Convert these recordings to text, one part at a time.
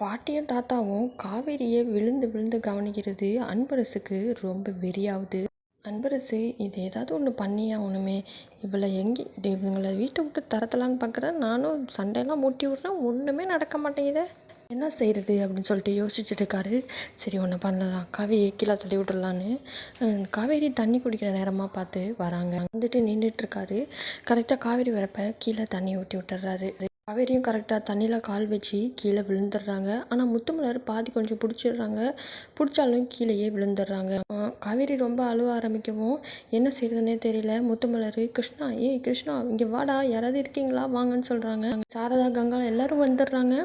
பாட்டியும் தாத்தாவும் காவேரியை விழுந்து விழுந்து கவனிக்கிறது அன்பரசுக்கு ரொம்ப வெறியாகுது அன்பரசு இது ஏதாவது ஒன்று பண்ணியே ஆகணுமே. இவளை எங்கே இவங்களை வீட்டை விட்டு தரத்தலான்னு பார்க்குறேன் நானும் சண்டையெல்லாம் மூட்டி விட்றேன். ஒன்றுமே நடக்க மாட்டேங்குதே. என்ன செய்கிறது அப்படின்னு சொல்லிட்டு யோசிச்சுட்டு இருக்காரு. சரி ஒன்று பண்ணலாம். காவேரி கீழே தள்ளி விட்டுடலான்னு. காவேரி தண்ணி குடிக்கிற நேரமாக பார்த்து வராங்க. வந்துட்டு நின்றுட்டுருக்காரு கரெக்டாக காவேரி வரப்ப கீழே தண்ணி ஊட்டி விட்டுறாரு காவேரியும் கரெக்டாக தண்ணியில் கால் வச்சு கீழே விழுந்துடுறாங்க. ஆனால் முத்துமலர் பாதி கொஞ்சம் பிடிச்சிடுறாங்க. பிடிச்சாலும் கீழேயே விழுந்துடுறாங்க. காவேரி ரொம்ப அழுவ ஆரம்பிக்கவும் என்ன செய்யறதுனே தெரியல. முத்துமலர் கிருஷ்ணா ஏய் கிருஷ்ணா இங்கே வாடா யாராவது இருக்கீங்களா? வாங்கன்னு சொல்கிறாங்க சாரதா கங்கா எல்லாரும் வந்துடுறாங்க.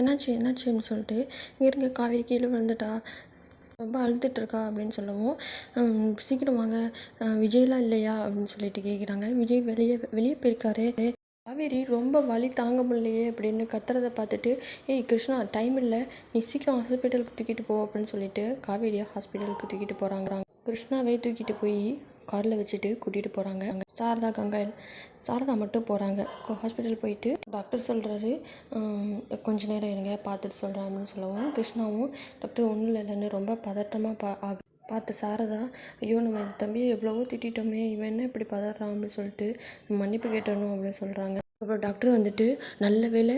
என்னாச்சு என்னாச்சுன்னு சொல்லிட்டு இங்கே இருங்க காவேரி கீழே விழுந்துட்டா. ரொம்ப அழுதுட்டுருக்கா அப்படின்னு சொல்லவும் சீக்கிரம் வாங்க. விஜய்லாம் இல்லையா? அப்படின்னு சொல்லிட்டு கேட்குறாங்க விஜய் வெளியே வெளியே போயிருக்காரு. காவேரி ரொம்ப வலி தாங்க முடியலையே அப்படின்னு கத்துறத பார்த்துட்டு ஏய் கிருஷ்ணா டைம் இல்லை. நீ சீக்கிரம் ஹாஸ்பிட்டலுக்கு தூக்கிட்டு போ அப்படின்னு சொல்லிட்டு காவேரியை ஹாஸ்பிட்டலுக்கு தூக்கிட்டு போகிறாங்க கிருஷ்ணாவை தூக்கிட்டு போய் காரில் வச்சுட்டு கூட்டிகிட்டு போகிறாங்க அங்கே சாரதா கங்காயல் சாரதா மட்டும் போகிறாங்க ஹாஸ்பிட்டல் போயிட்டு டாக்டர் சொல்கிறாரு கொஞ்ச நேரம் இருங்க பார்த்துட்டு சொல்கிறேன் அப்படின்னு சொல்லவும் கிருஷ்ணாவும் டாக்டர் ஒன்றும் இல்லைன்னு ரொம்ப பதட்டமாக பா ஆகு பார்த்து சாரதா ஐயோ நம்ம இந்த தம்பியை எவ்வளவோ திட்டிட்டோமே இவன் என்ன இப்படி பதறான்? அப்படின்னு சொல்லிட்டு மன்னிப்பு கேட்டணும் அப்படின்னு சொல்கிறாங்க அப்புறம் டாக்டர் வந்துட்டு நல்ல வேளை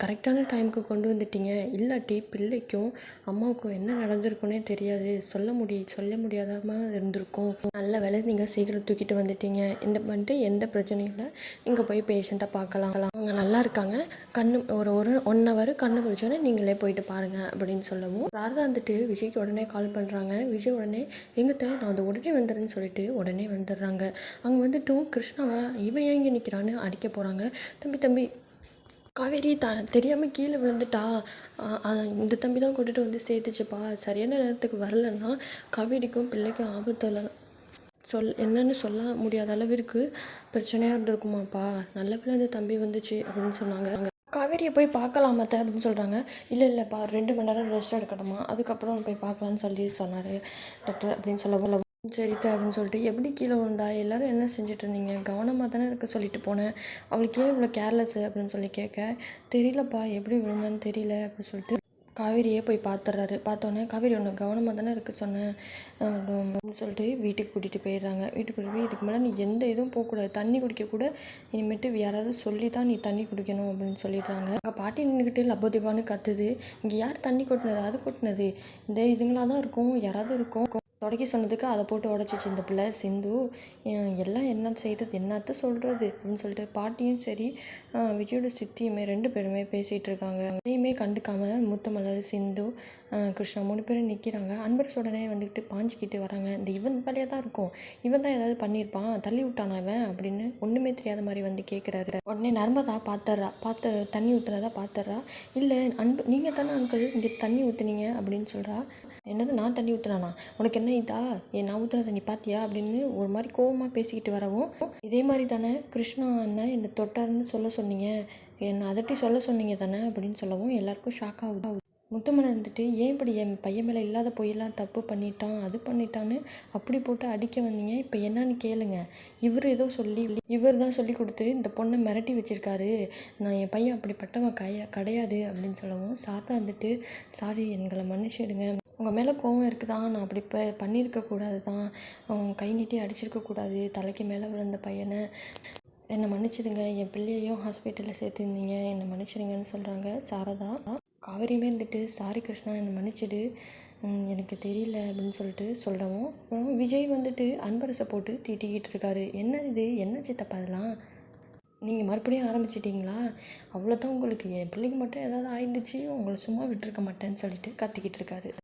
கரெக்டான டைமுக்கு கொண்டு வந்துட்டீங்க. இல்லாட்டி பிள்ளைக்கும் அம்மாவுக்கும் என்ன நடந்திருக்குன்னே தெரியாது. சொல்ல முடி சொல்ல முடியாதமாக இருந்திருக்கும். நல்ல வேளை நீங்கள் சீக்கிரம் தூக்கிட்டு வந்துட்டீங்க. இந்த பண்ணிட்டு எந்த பிரச்சனையும் இல்லை. நீங்கள் போய் பேஷண்ட்டை பார்க்கலாம். அவங்க நல்லா இருக்காங்க. கண்ணு ஒரு ஒரு ஒன் ஹவர் கண்ணு பிடிச்சோன்னே நீங்களே போயிட்டு பாருங்கள் அப்படின்னு சொல்லவும். சாரதா வந்துட்டு விஜய்க்கு உடனே கால் பண்ணுறாங்க விஜய் உடனே எங்கத்த நான் அது உடனே வந்துடுறேன்னு சொல்லிட்டு உடனே வந்துடுறாங்க. அங்கே வந்துட்டும் கிருஷ்ணாவை இவன் ஏன் இங்கே நிற்கிறான்னு அடிக்க போகிறாங்க தம்பி தம்பி காவேரி த தெரியாமல் கீழே விழுந்துட்டா. இந்த தம்பி தான் கூட்டிகிட்டு வந்து சேர்த்துச்சுப்பா. சரியான நேரத்துக்கு வரலன்னா காவேரிக்கும் பிள்ளைக்கும் ஆபத்தில் சொல் என்னன்னு சொல்ல முடியாத அளவிற்கு பிரச்சனையாக இருந்திருக்குமாப்பா. நல்ல பிள்ளை இந்த தம்பி வந்துச்சு அப்படின்னு சொன்னாங்க. காவேரியை போய் பார்க்கலாமத்த அப்படின்னு சொல்கிறாங்க இல்லை இல்லைப்பா ரெண்டு மணி நேரம் ரெஸ்ட் எடுக்கணுமா? அதுக்கப்புறம் போய் பார்க்கலான்னு சொல்லி சொன்னார். டாக்டர் அப்படின்னு சொல்ல சரி அப்படின்னு சொல்லிட்டு எப்படி கீழே விழுந்தா? எல்லோரும் என்ன செஞ்சுட்டு இருந்தீங்க? கவனமாக தானே இருக்க சொல்லிட்டு போனேன். அவளுக்கு ஏன் இவ்வளோ கேர்லெஸ் அப்படின்னு சொல்லி கேட்க தெரியலப்பா எப்படி விழுந்தான்னு தெரியல அப்படின்னு சொல்லிட்டு காவேரியே போய் பார்த்துட்றாரு பார்த்தோன்னே காவேரி ஒன்று கவனமாக தானே இருக்க சொன்னேன் அப்படின்னு சொல்லிட்டு வீட்டுக்கு கூட்டிகிட்டு போயிடுறாங்க. வீட்டுக்கு கூட்டிட்டு போய் இதுக்கு மேலே நீ எந்த இதுவும் போகக்கூடாது. தண்ணி குடிக்க கூட இனிமேட்டு யாராவது சொல்லி தான் நீ தண்ணி குடிக்கணும் அப்படின்னு சொல்லிடுறாங்க. அங்கே பாட்டி நின்றுக்கிட்டு லப்போதிபான்னு கத்துது. இங்கே யார் தண்ணி கொட்டினது? அது கொட்டினது? இந்த இதுங்களாக தான் இருக்கும். யாராவது இருக்கும் தொடக்கி சொன்னதுக்கு அதை போட்டு உடச்சிச்சு இந்த பிள்ளை சிந்து. எல்லாம் என்ன செய்கிறது என்னத்த சொல்கிறது அப்படின்னு சொல்லிட்டு பாட்டியும் சரி விஜயோட சித்தியுமே ரெண்டு பேருமே பேசிகிட்டு இருக்காங்க. அதையுமே கண்டுக்காம முத்தமலர் சிந்து கிருஷ்ணா மூணு பேரும் நிற்கிறாங்க அன்பரசு உடனே வந்துக்கிட்டு பாஞ்சிக்கிட்டு வராங்க. இந்த இவன் வேலையாக தான் இருக்கும். இவன் தான் ஏதாவது பண்ணியிருப்பான். தள்ளி விட்டானா அவன் அப்படின்னு ஒன்றுமே தெரியாத மாதிரி வந்து கேட்குறாரு உடனே நர்மதா பார்த்துட்றா பார்த்து தண்ணி ஊற்றுறதா பார்த்துட்றா இல்லை அன்பு நீங்கள் தானே அங்கிள் இங்கே தண்ணி ஊற்றுனீங்க அப்படின்னு சொல்கிறா என்னது நான் தண்ணி ஊற்றுனானா உனக்கு என்ன இதா? ஏ நான் ஊற்றுன தண்ணி பார்த்தியா அப்படின்னு ஒரு மாதிரி கோவமாக பேசிக்கிட்டு வரவும் இதே மாதிரி தானே கிருஷ்ணா அண்ணன் என்னை தொட்டார்ன்னு சொல்ல சொன்னீங்க. என்னை அதட்டி சொல்ல சொன்னீங்க தானே அப்படின்னு சொல்லவும் எல்லாருக்கும் ஷாக் ஆகுது. முத்துமலை இருந்துட்டு ஏன் இப்படி என் பையன் மேலே இல்லாத பொய்யெல்லாம் தப்பு பண்ணிட்டான் அது பண்ணிட்டான்னு அப்படி போட்டு அடிக்க வந்தீங்க? இப்போ என்னன்னு கேளுங்க. இவர் ஏதோ சொல்லி இவர் தான் சொல்லி கொடுத்து இந்த பொண்ணை மிரட்டி வச்சிருக்காரு. நான் என் பையன் அப்படிப்பட்டவன் கைய கிடையாது அப்படின்னு சொல்லவும் சாரதா வந்துட்டு சாரி எங்களை மன்னிச்சிடுங்க. உங்கள் மேலே கோவம் இருக்குதா? நான் அப்படி இப்போ பண்ணியிருக்கக்கூடாது தான் அவன் கை நீட்டி அடிச்சிருக்கக்கூடாது தலைக்கு மேலே விழுந்த பையனை என்னை மன்னிச்சிடுங்க. என் பிள்ளையையும் ஹாஸ்பிட்டலில் சேர்த்துருந்தீங்க. என்னை மன்னிச்சிடுங்கன்னு சொல்கிறாங்க சாரதா காவேரியுமே இருந்துட்டு சாரி கிருஷ்ணா என்னை மன்னிச்சிடு. எனக்கு தெரியல அப்படின்னு சொல்லிட்டு சொல்லவும் அப்புறம் விஜய் வந்துட்டு அன்பரசை போட்டு தீட்டிக்கிட்டு இருக்காரு. என்ன இது? என்ன சித்தப்பா அதெல்லாம் நீங்கள் மறுபடியும் ஆரம்பிச்சிட்டிங்களா? அவ்வளோதான் உங்களுக்கு. என் பிள்ளைக்கு மட்டும் ஏதாவது ஆயிடுச்சு. உங்களை சும்மா விட்டுருக்க மாட்டேன்னு சொல்லிட்டு கத்திக்கிட்டு இருக்காரு.